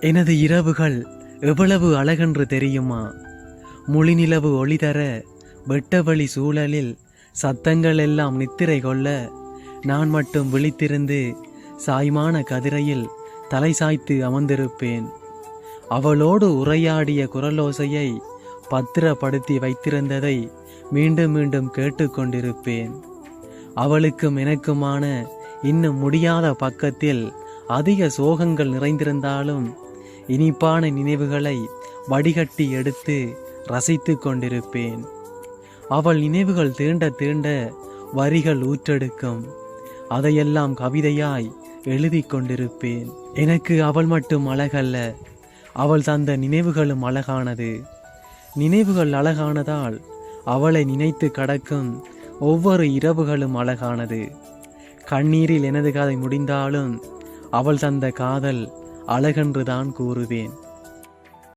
எனது இரவுகள் எவ்வளவு அழகென்று தெரியுமா? முழிநிலவு ஒளிதர வெட்டவழி சூழலில் சத்தங்கள் எல்லாம் நித்திரை கொள்ள நான் மட்டும் விழித்திருந்து சாய்மான கதிரையில் தலை சாய்த்து அமர்ந்திருப்பேன். அவளோடு உரையாடிய குரலோசையை பத்திரப்படுத்தி வைத்திருந்ததை மீண்டும் மீண்டும் கேட்டுக்கொண்டிருப்பேன் அவளுக்கும் எனக்குமான இன்னும் முடியாத பக்கத்தில் அதிக சோகங்கள் நிறைந்திருந்தாலும் இனிப்பான நினைவுகளை வடிகட்டி எடுத்து ரசித்து கொண்டிருப்பேன். அவள் நினைவுகள் தீண்ட தீண்ட வரிகள் ஊற்றெடுக்கும். அதையெல்லாம் கவிதையாய் எழுதி கொண்டிருப்பேன். எனக்கு அவள் மட்டும் அழகல்ல அவள் தந்த நினைவுகளும் அழகானது. நினைவுகள் அழகானதால் அவளை நினைத்து கடக்கும் ஒவ்வொரு இரவுகளும் அழகானது. கண்ணீரில் எனது கதை முடிந்தாலும் அவள் தந்த காதல் அழகென்றுதான் கூறுவேன்.